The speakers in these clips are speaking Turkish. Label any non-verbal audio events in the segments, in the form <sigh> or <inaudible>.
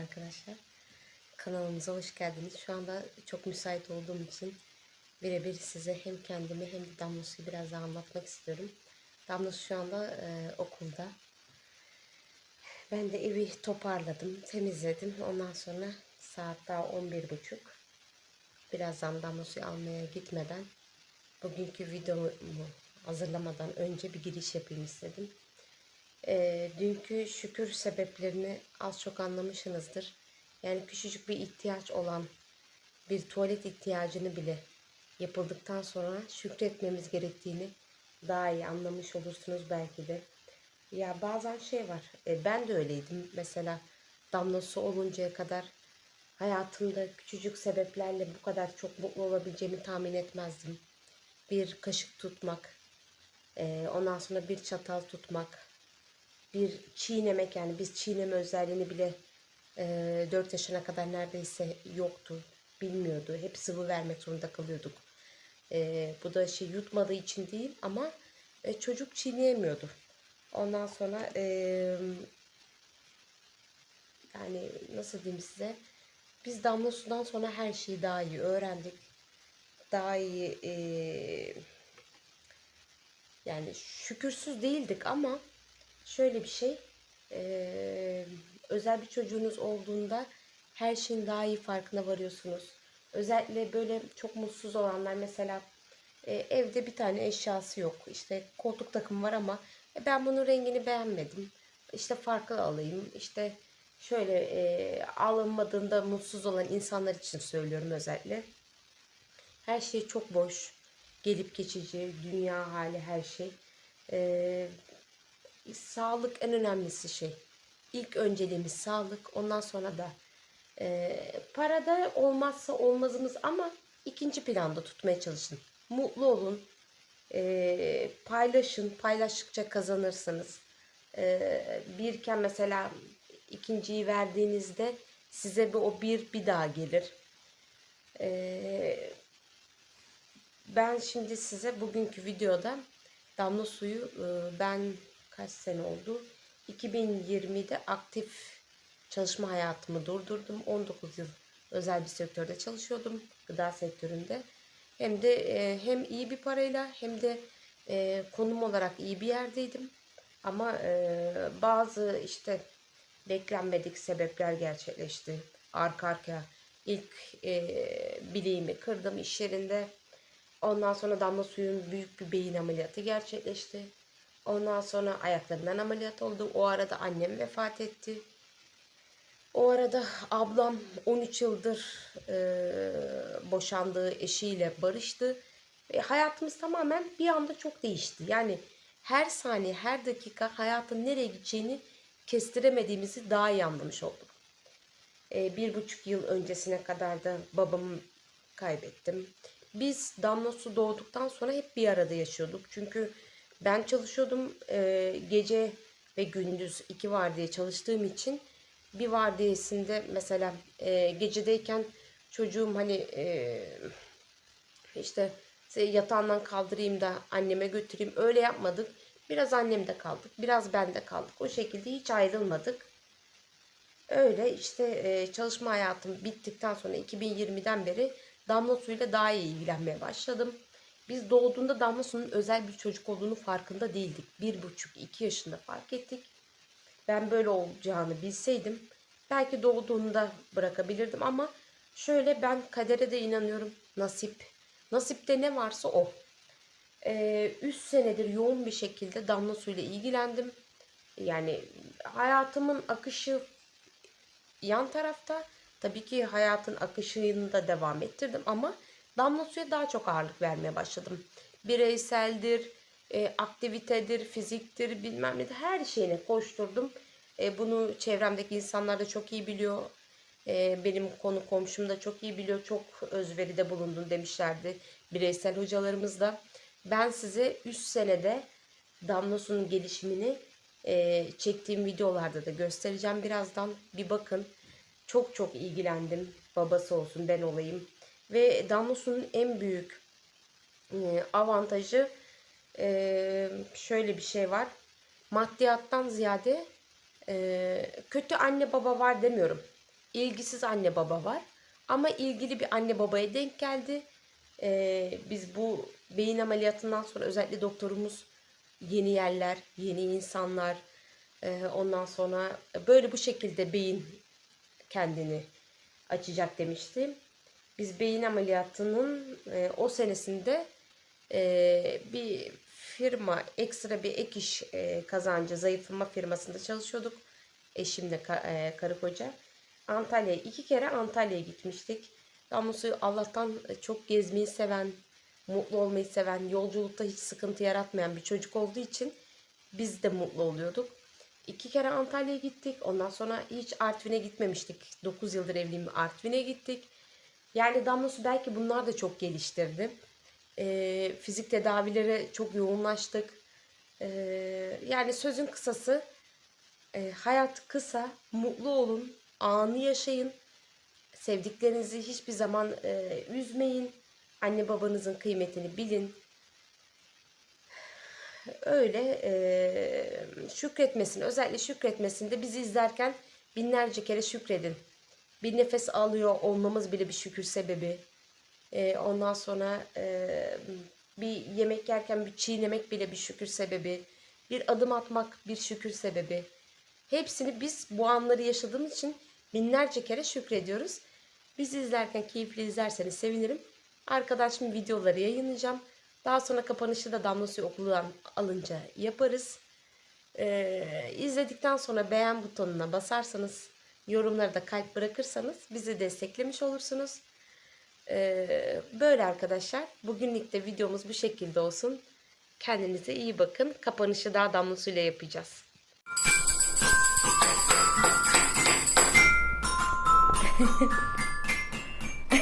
arkadaşlar. Kanalımıza hoş geldiniz. Şu anda çok müsait olduğum için birebir size hem kendimi hem de Damlos'u biraz daha anlatmak istiyorum. Damlos şu anda e, okulda. Ben de evi toparladım, temizledim. Ondan sonra saat daha 11.30. Birazdan Damlos'u almaya gitmeden bugünkü videomu hazırlamadan önce bir giriş yapayım istedim. E, dünkü şükür sebeplerini az çok anlamışsınızdır. Yani küçücük bir ihtiyaç olan bir tuvalet ihtiyacını bile yapıldıktan sonra şükretmemiz gerektiğini daha iyi anlamış olursunuz belki de. Ya bazen şey var. e, ben de öyleydim. Mesela damlası oluncaya kadar hayatımda küçücük sebeplerle bu kadar çok mutlu olabileceğimi tahmin etmezdim. Bir kaşık tutmak, e, ondan sonra bir çatal tutmak, bir çiğnemek yani biz çiğneme özelliğini bile e, 4 yaşına kadar neredeyse yoktu. Bilmiyordu. Hep sıvı vermek zorunda kalıyorduk. E, bu da şey yutmadığı için değil ama e, çocuk çiğneyemiyordu. Ondan sonra e, yani nasıl diyeyim size biz damla sudan sonra her şeyi daha iyi öğrendik. Daha iyi e, yani şükürsüz değildik ama şöyle bir şey e, özel bir çocuğunuz olduğunda her şeyin daha iyi farkına varıyorsunuz. Özellikle böyle çok mutsuz olanlar mesela e, evde bir tane eşyası yok. İşte koltuk takımı var ama e, ben bunun rengini beğenmedim. İşte farklı alayım. İşte şöyle e, alınmadığında mutsuz olan insanlar için söylüyorum özellikle. Her şey çok boş. Gelip geçici. Dünya hali her şey. E, sağlık en önemlisi şey. İlk önceliğimiz sağlık. Ondan sonra da e, parada olmazsa olmazımız ama ikinci planda tutmaya çalışın. Mutlu olun. E, paylaşın. Paylaştıkça kazanırsınız. E, birken mesela ikinciyi verdiğinizde size bir o bir bir daha gelir. E, ben şimdi size bugünkü videoda damla suyu e, ben kaç sene oldu? 2020'de aktif çalışma hayatımı durdurdum. 19 yıl özel bir sektörde çalışıyordum. Gıda sektöründe. Hem de e, hem iyi bir parayla hem de e, konum olarak iyi bir yerdeydim. Ama e, bazı işte beklenmedik sebepler gerçekleşti. Arka arkaya ilk e, bileğimi kırdım iş yerinde. Ondan sonra damla suyun büyük bir beyin ameliyatı gerçekleşti. Ondan sonra ayaklarından ameliyat oldu. O arada annem vefat etti. O arada ablam 13 yıldır e, boşandığı eşiyle barıştı. Ve hayatımız tamamen bir anda çok değişti. Yani her saniye, her dakika hayatın nereye gideceğini kestiremediğimizi daha iyi anlamış olduk. E, bir buçuk yıl öncesine kadar da babamı kaybettim. Biz Damla Su doğduktan sonra hep bir arada yaşıyorduk. Çünkü ben çalışıyordum e, gece ve gündüz iki vardiya çalıştığım için bir vardiyasında mesela e, gecedeyken çocuğum hani e, işte yatağından kaldırayım da anneme götüreyim öyle yapmadık. Biraz annemde kaldık, biraz bende kaldık. O şekilde hiç ayrılmadık. Öyle işte e, çalışma hayatım bittikten sonra 2020'den beri damla suyuyla daha iyi ilgilenmeye başladım. Biz doğduğunda damla suyunun özel bir çocuk olduğunu farkında değildik. Bir buçuk, iki yaşında fark ettik. Ben böyle olacağını bilseydim belki doğduğunda bırakabilirdim ama şöyle ben kadere de inanıyorum. Nasip. Nasipte ne varsa o. Ee, üç senedir yoğun bir şekilde damla suyla ilgilendim. Yani hayatımın akışı yan tarafta. Tabii ki hayatın akışını da devam ettirdim ama damla suya daha çok ağırlık vermeye başladım. Bireyseldir, e, aktivitedir, fiziktir, bilmem ne her şeyine koşturdum. E, bunu çevremdeki insanlar da çok iyi biliyor. E, benim konu komşum da çok iyi biliyor. Çok özveride bulundun demişlerdi bireysel hocalarımız da. Ben size 3 senede damla suyun gelişimini e, çektiğim videolarda da göstereceğim birazdan. Bir bakın. Çok çok ilgilendim. Babası olsun ben olayım. Ve damla suyun en büyük e, avantajı e, şöyle bir şey var. Maddiyattan ziyade e, kötü anne baba var demiyorum. ilgisiz anne baba var. Ama ilgili bir anne babaya denk geldi. Biz bu beyin ameliyatından sonra özellikle doktorumuz yeni yerler, yeni insanlar, ondan sonra böyle bu şekilde beyin kendini açacak demişti. Biz beyin ameliyatının e, o senesinde e, bir firma ekstra bir ek iş e, kazancı zayıflama firmasında çalışıyorduk. Eşimle ka- e, karı koca. Antalya'ya iki kere Antalya'ya gitmiştik. Damlası Allah'tan çok gezmeyi seven, mutlu olmayı seven, yolculukta hiç sıkıntı yaratmayan bir çocuk olduğu için biz de mutlu oluyorduk. İki kere Antalya'ya gittik. Ondan sonra hiç Artvin'e gitmemiştik. 9 yıldır evliyim Artvin'e gittik. Yani Damlası belki bunlar da çok geliştirdi. Ee, fizik tedavilere çok yoğunlaştık. Ee, yani sözün kısası e, hayat kısa, mutlu olun, anı yaşayın. Sevdiklerinizi hiçbir zaman e, üzmeyin. Anne babanızın kıymetini bilin. Öyle e, şükretmesini, özellikle şükretmesinde bizi izlerken binlerce kere şükredin. Bir nefes alıyor olmamız bile bir şükür sebebi. E, ondan sonra e, bir yemek yerken bir çiğnemek bile bir şükür sebebi. Bir adım atmak bir şükür sebebi. Hepsini biz bu anları yaşadığımız için binlerce kere şükrediyoruz. Bizi izlerken keyifli izlerseniz sevinirim. Arkadaşım videoları yayınlayacağım. Daha sonra kapanışı da Damla Suyu Okulu'dan alınca yaparız. Ee, izledikten sonra beğen butonuna basarsanız, yorumlara da kalp bırakırsanız bizi desteklemiş olursunuz. Ee, böyle arkadaşlar. Bugünlük de videomuz bu şekilde olsun. Kendinize iyi bakın. Kapanışı daha Damla Suyu'yla yapacağız.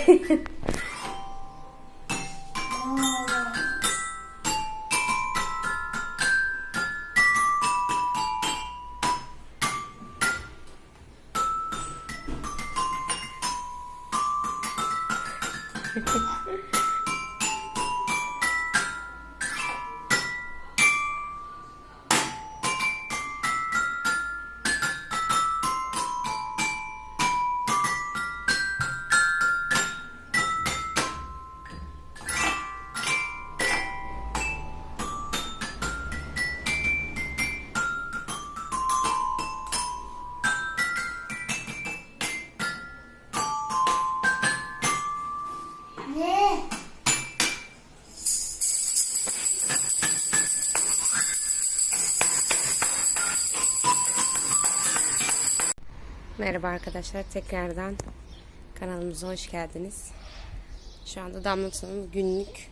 Ne? <laughs> Merhaba arkadaşlar tekrardan kanalımıza hoş geldiniz. Şu anda Damla'nın günlük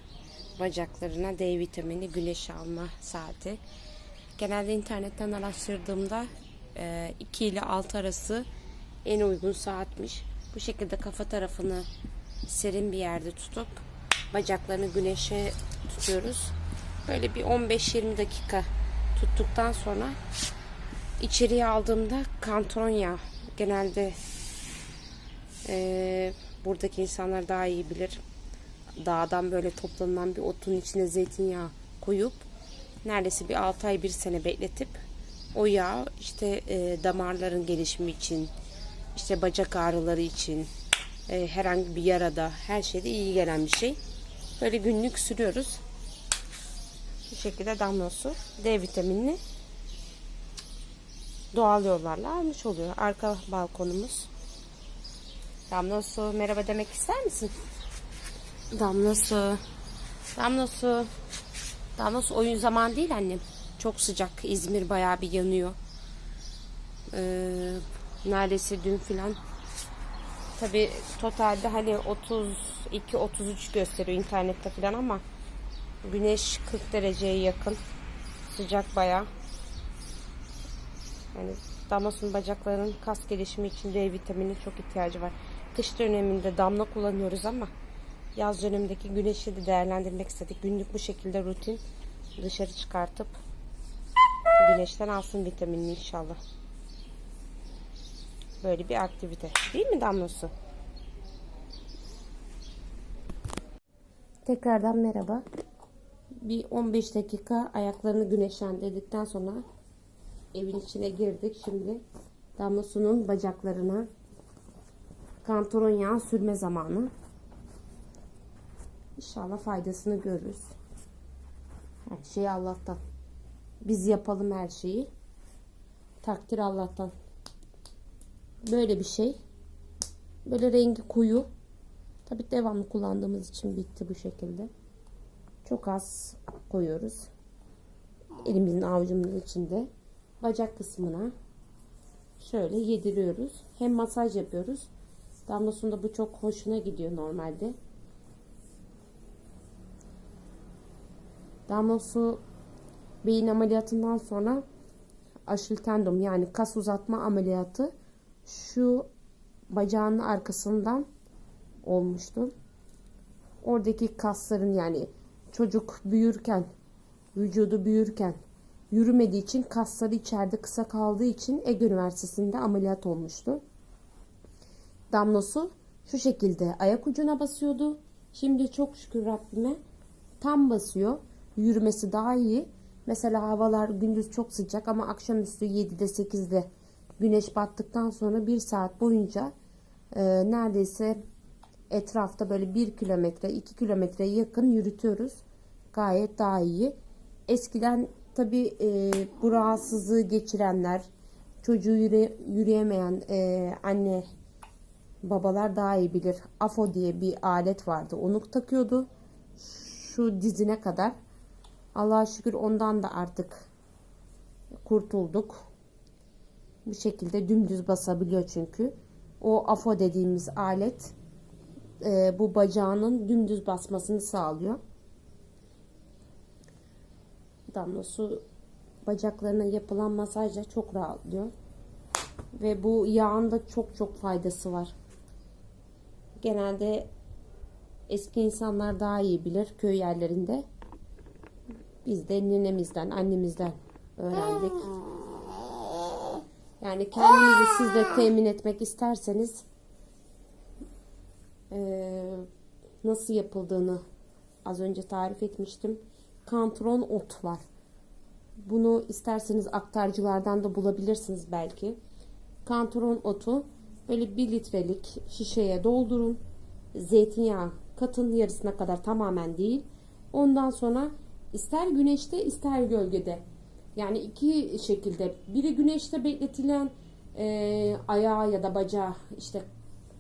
bacaklarına D vitamini güneş alma saati. Genelde internetten araştırdığımda 2 ile 6 arası en uygun saatmiş. Bu şekilde kafa tarafını serin bir yerde tutup bacaklarını güneşe tutuyoruz. Böyle bir 15-20 dakika tuttuktan sonra içeriye aldığımda kantron yağı genelde eee, buradaki insanlar daha iyi bilir. Dağdan böyle toplanılan bir otun içine zeytinyağı koyup neredeyse bir 6 ay bir sene bekletip o yağ işte eee, damarların gelişimi için işte bacak ağrıları için eee, herhangi bir yarada her şeyde iyi gelen bir şey. Böyle günlük sürüyoruz. Bu şekilde damla su D vitaminini doğal yollarla almış oluyor. Arka balkonumuz. Damla su merhaba demek ister misin? Damla su. Damla su. Damla su oyun zaman değil annem. Çok sıcak. İzmir bayağı bir yanıyor. Ee, neredeyse dün filan. Tabi totalde hani 32-33 gösteriyor internette filan ama güneş 40 dereceye yakın. Sıcak bayağı. Yani Damlas'ın bacaklarının kas gelişimi için D vitamini çok ihtiyacı var. Kış döneminde damla kullanıyoruz ama yaz dönemindeki güneşi de değerlendirmek istedik. Günlük bu şekilde rutin dışarı çıkartıp güneşten alsın vitaminini inşallah. Böyle bir aktivite. Değil mi Damlası? Tekrardan merhaba. Bir 15 dakika ayaklarını güneşlendirdikten sonra evin içine girdik. Şimdi Damla Su'nun bacaklarına kantaron yağı sürme zamanı. İnşallah faydasını görürüz. Her şey Allah'tan. Biz yapalım her şeyi. Takdir Allah'tan. Böyle bir şey. Böyle rengi koyu. Tabi devamlı kullandığımız için bitti bu şekilde. Çok az koyuyoruz. Elimizin avucumuzun içinde. Bacak kısmına şöyle yediriyoruz. Hem masaj yapıyoruz. Damlasında bu çok hoşuna gidiyor normalde. Damla su beyin ameliyatından sonra aşil tendon yani kas uzatma ameliyatı şu bacağının arkasından olmuştu. Oradaki kasların yani çocuk büyürken vücudu büyürken yürümediği için kasları içeride kısa kaldığı için Ege Üniversitesi'nde ameliyat olmuştu. Damla su şu şekilde ayak ucuna basıyordu. Şimdi çok şükür Rabbime tam basıyor. Yürümesi daha iyi. Mesela havalar gündüz çok sıcak ama akşamüstü 7'de 8'de güneş battıktan sonra bir saat boyunca e, neredeyse etrafta böyle 1 kilometre 2 kilometre yakın yürütüyoruz. Gayet daha iyi. Eskiden tabi e, bu rahatsızlığı geçirenler çocuğu yürü, yürüyemeyen e, anne babalar daha iyi bilir. AFO diye bir alet vardı. Onu takıyordu. Şu dizine kadar. Allah'a şükür ondan da artık kurtulduk. Bu şekilde dümdüz basabiliyor çünkü. O AFO dediğimiz alet e, bu bacağının dümdüz basmasını sağlıyor. Damla su bacaklarına yapılan masajla çok rahatlıyor. Ve bu yağın da çok çok faydası var. Genelde eski insanlar daha iyi bilir köy yerlerinde. Biz de ninemizden, annemizden öğrendik. Yani kendinizi siz de temin etmek isterseniz nasıl yapıldığını az önce tarif etmiştim. Kantron ot var. Bunu isterseniz aktarcılardan da bulabilirsiniz belki. Kantron otu böyle 1 litrelik şişeye doldurun. Zeytinyağı katın yarısına kadar tamamen değil. Ondan sonra ister güneşte ister gölgede. Yani iki şekilde. Biri güneşte bekletilen e, ayağı ya da bacağı işte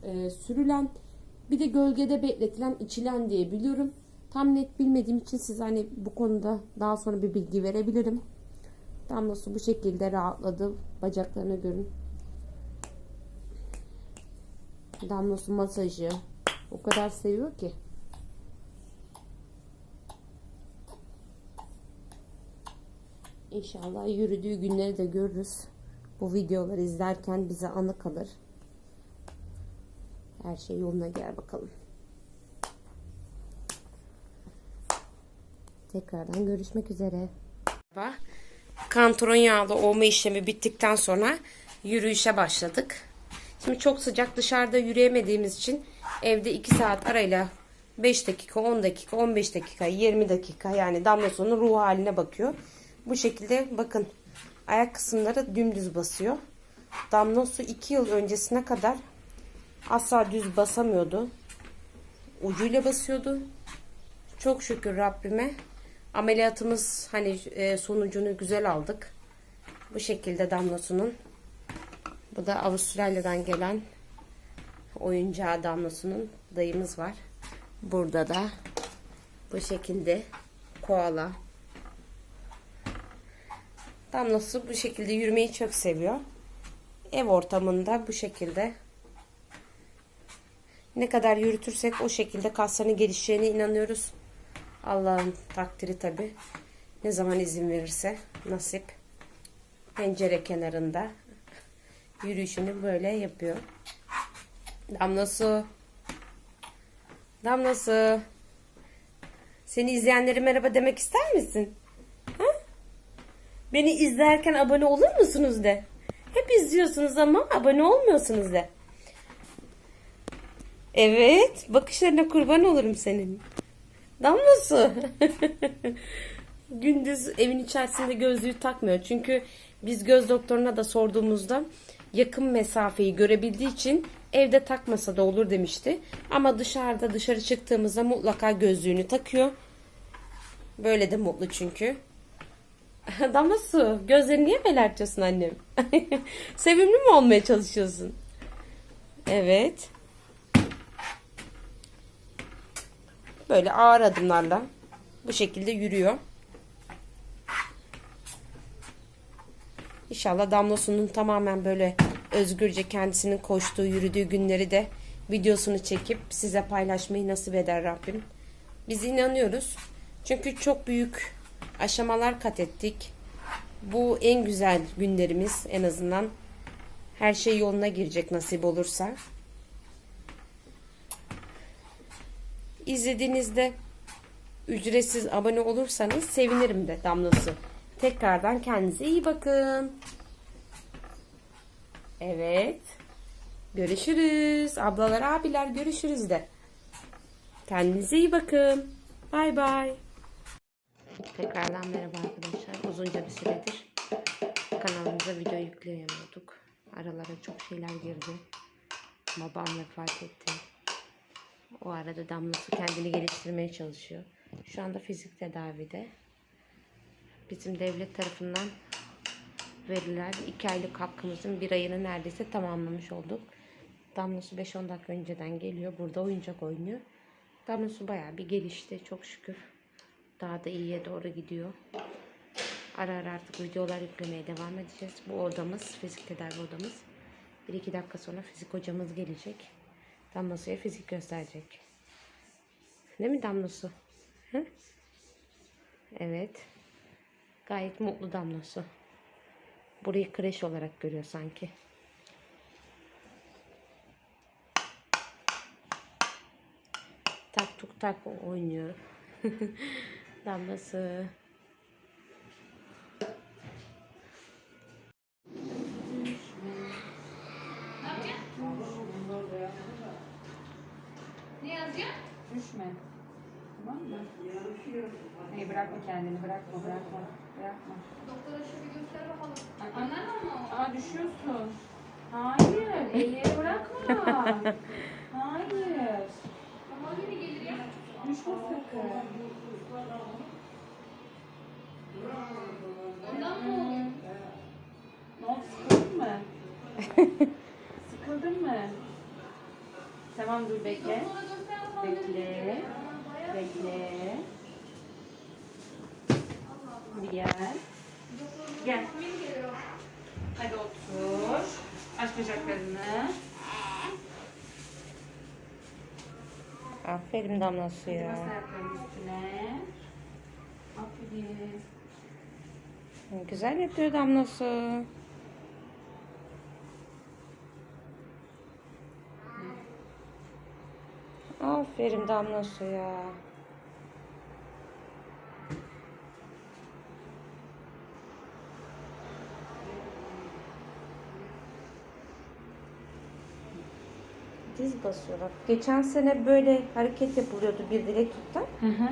e, sürülen. Bir de gölgede bekletilen içilen diye biliyorum. Tam net bilmediğim için size hani bu konuda daha sonra bir bilgi verebilirim. Damlası bu şekilde rahatladı. Bacaklarını görün. Damlası masajı. O kadar seviyor ki. İnşallah yürüdüğü günleri de görürüz. Bu videoları izlerken bize anı kalır. Her şey yoluna girer bakalım. Tekrardan görüşmek üzere. Kantron yağlı olma işlemi bittikten sonra yürüyüşe başladık. Şimdi çok sıcak dışarıda yürüyemediğimiz için evde 2 saat arayla 5 dakika, 10 dakika, 15 dakika, 20 dakika yani damla sonu ruh haline bakıyor. Bu şekilde bakın ayak kısımları dümdüz basıyor. Damla su 2 yıl öncesine kadar asla düz basamıyordu. Ucuyla basıyordu. Çok şükür Rabbime. Ameliyatımız hani e, sonucunu güzel aldık. Bu şekilde damlasının. Bu da Avustralya'dan gelen oyuncağı damlasının dayımız var. Burada da bu şekilde koala. Damlası bu şekilde yürümeyi çok seviyor. Ev ortamında bu şekilde ne kadar yürütürsek o şekilde kaslarının gelişeceğine inanıyoruz. Allah'ın takdiri tabi. Ne zaman izin verirse nasip. Pencere kenarında yürüyüşünü böyle yapıyor. Damla su. Damla su. Seni izleyenlere merhaba demek ister misin? Ha? Beni izlerken abone olur musunuz de? Hep izliyorsunuz ama abone olmuyorsunuz de. Evet, bakışlarına kurban olurum senin. Damla su. Gündüz evin içerisinde gözlüğü takmıyor. Çünkü biz göz doktoruna da sorduğumuzda yakın mesafeyi görebildiği için evde takmasa da olur demişti. Ama dışarıda dışarı çıktığımızda mutlaka gözlüğünü takıyor. Böyle de mutlu çünkü. <laughs> Damla su gözlerini niye belertiyorsun annem? <laughs> Sevimli mi olmaya çalışıyorsun? Evet. Böyle ağır adımlarla bu şekilde yürüyor. İnşallah Damlasu'nun tamamen böyle özgürce kendisinin koştuğu, yürüdüğü günleri de videosunu çekip size paylaşmayı nasip eder Rabbim. Biz inanıyoruz. Çünkü çok büyük aşamalar kat ettik. Bu en güzel günlerimiz en azından. Her şey yoluna girecek nasip olursa. İzlediğinizde ücretsiz abone olursanız sevinirim de damlası. Tekrardan kendinize iyi bakın. Evet. Görüşürüz. Ablalar, abiler görüşürüz de. Kendinize iyi bakın. Bay bay. Tekrardan merhaba arkadaşlar. Uzunca bir süredir kanalımıza video yükleyemiyorduk. Aralara çok şeyler girdi. Babam vefat etti. O arada Damlası kendini geliştirmeye çalışıyor. Şu anda fizik tedavide. Bizim devlet tarafından verilen 2 aylık hakkımızın bir ayını neredeyse tamamlamış olduk. Damlası 5-10 dakika önceden geliyor. Burada oyuncak oynuyor. Damlası bayağı bir gelişti çok şükür. Daha da iyiye doğru gidiyor. Ara ara artık videolar yüklemeye devam edeceğiz. Bu odamız, fizik tedavi odamız. 1-2 dakika sonra fizik hocamız gelecek. Damlasu'ya fizik gösterecek. Değil mi Damlası? Hı? Evet. Gayet mutlu Damlası. Burayı kreş olarak görüyor sanki. Tak tuk tak oynuyor. <laughs> Damlası. Hayır bırakma kendini bırakma bırakma. Bırakma. Doktora şu bir göster bakalım. Anladın mı? Aa düşüyorsun. Hayır. Elleri bırakma. Hayır. Ama biri gelir ya. Düşme sakın. Ondan mı oluyor? Ne oldu sıkıldın mı? <laughs> sıkıldın mı? Tamam dur bekle. Bekle. Bekle. Gel. Gel. Hadi otur. Aç bacaklarını. Aferin Damlası Hadi ya. bas ayaklarının üstüne. Aferin. Güzel yapıyor Damlası. Aferin Damlası ya. Diz basıyor bak. Geçen sene böyle hareket yapılıyordu bir dilek tutta. Hı hı.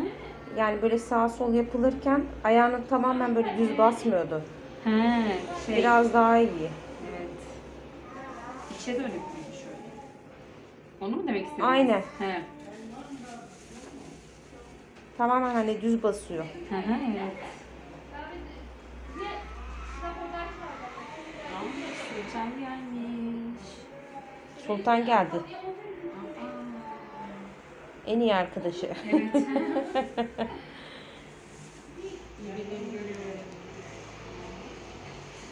Yani böyle sağ sol yapılırken ayağını tamamen böyle düz basmıyordu. He, şey. Biraz daha iyi. Evet. İçe dönük müydü şöyle? Onu mu demek istedin? Aynen. He. Tamamen hani düz basıyor. Hı hı evet. Tamam. Gelmiş. Sultan geldi. En iyi arkadaşı. Evet. <laughs>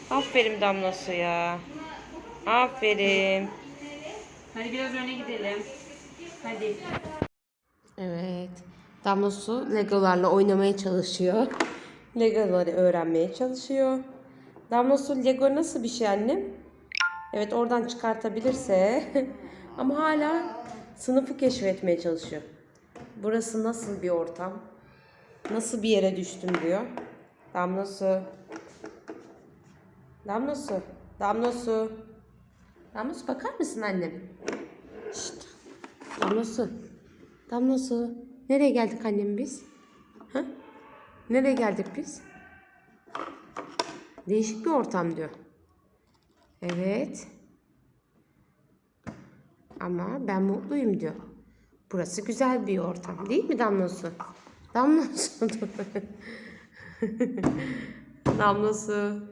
Aferin Damlası ya. Aferin. Hadi biraz öne gidelim. Hadi. Evet. Damlası Legolarla oynamaya çalışıyor. Legoları öğrenmeye çalışıyor. Damlası Lego nasıl bir şey annem? Evet oradan çıkartabilirse. <laughs> Ama hala sınıfı keşfetmeye çalışıyor. Burası nasıl bir ortam? Nasıl bir yere düştüm diyor. Damlası. Damlası. Damlası. Damlası bakar mısın annem? Şşt. Damlası. Damlası. Nereye geldik annem biz? Ha? Nereye geldik biz? Değişik bir ortam diyor. Evet. Ama ben mutluyum diyor. Burası güzel bir ortam değil mi Damlası? Damlası. <laughs> Damlası.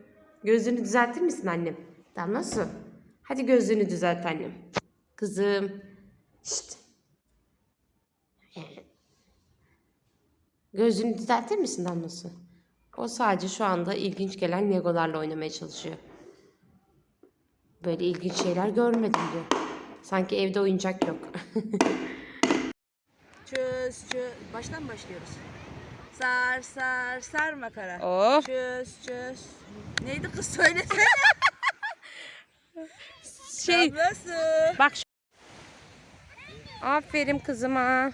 Gözünü düzeltir misin annem? Damlası. Hadi gözünü düzelt annem. Kızım. Şşt. Gözünü düzeltir misin Damlası? O sadece şu anda ilginç gelen legolarla oynamaya çalışıyor. Böyle ilginç şeyler görmedim diyor. Sanki evde oyuncak yok. <laughs> Çöz çöz. Baştan mı başlıyoruz? Sar sar sar makara. Oh. Çöz çöz. Neydi kız söylesene. <laughs> Şey Nasıl? bak şu- Aferin kızıma.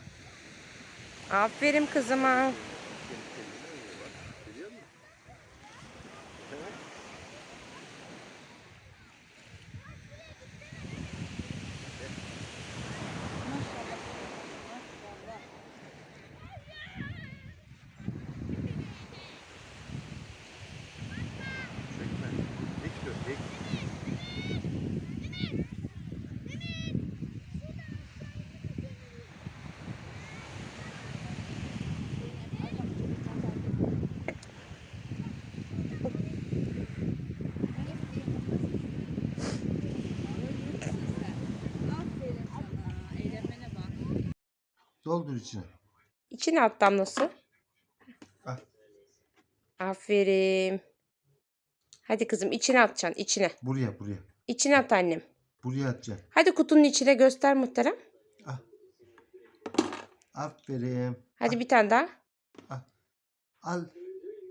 Aferin kızıma. Doldur içine. İçine at damlası. Al. Aferin. Hadi kızım içine atacaksın içine. Buraya buraya. İçine at annem. Buraya atacaksın. Hadi kutunun içine göster muhterem. Al. Aferin. Hadi bir tane daha. Al. Al.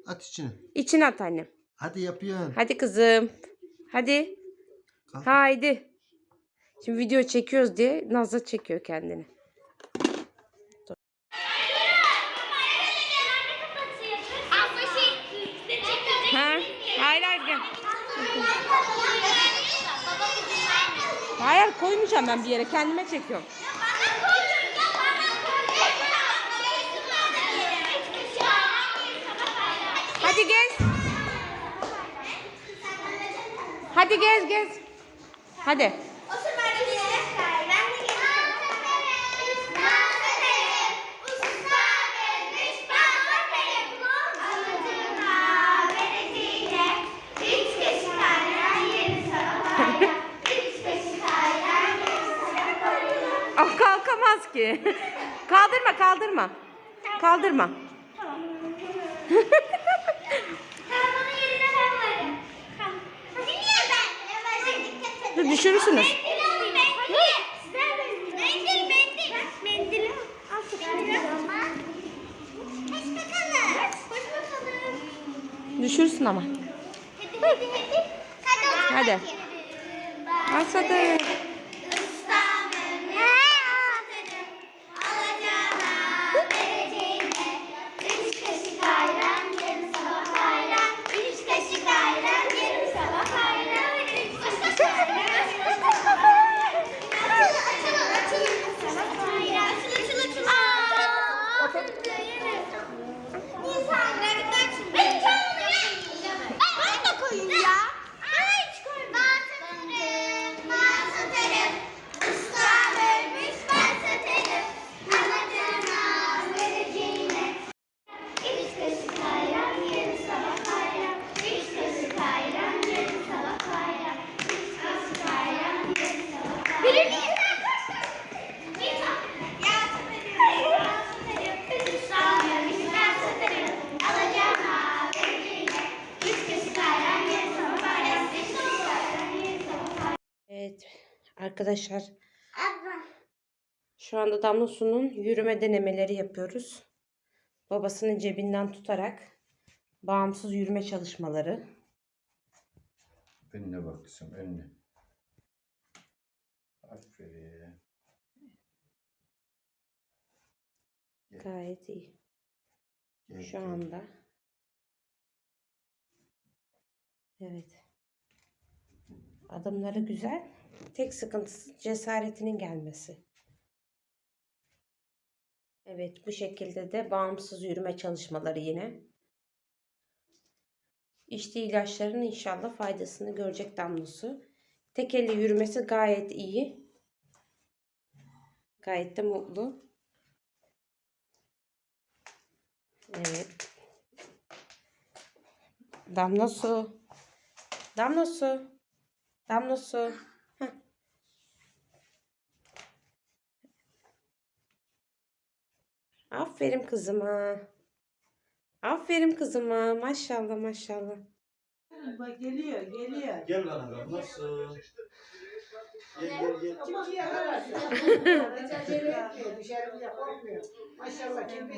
At içine. İçine at annem. Hadi yapıyorsun. Hadi kızım. Hadi. Kalk. Haydi. Şimdi video çekiyoruz diye Nazlı çekiyor kendini. Ha? Hayır hayır gel. Hayır koymayacağım ben bir yere kendime çekiyorum. Hadi gez. Hadi gez gez. Hadi. Ki. <laughs> kaldırma kaldırma. Kaldırma. <laughs> Dur, düşürürsünüz. Düşürsün ama. Hadi hadi hadi. Hadi. Hadi. Evet arkadaşlar Abla. şu anda Damla Su'nun yürüme denemeleri yapıyoruz. Babasının cebinden tutarak bağımsız yürüme çalışmaları. Önüne bak kızım önüne. Aferin. Gel, Gayet iyi. gel, Şu gel. anda. Evet. Adımları güzel. Tek sıkıntısı cesaretinin gelmesi. Evet bu şekilde de bağımsız yürüme çalışmaları yine. İşte ilaçların inşallah faydasını görecek damlosu. Tek elle yürümesi gayet iyi. Gayet de mutlu. Evet. Damla su. Damla su. Damla su. Heh. Aferin kızıma. Aferin kızıma. Maşallah maşallah. Bak geliyor, geliyor. Gel bana nasıl? Gel gel gel. Kim? Acele etmiyor, dışarı bile korkmuyor. Maşallah kim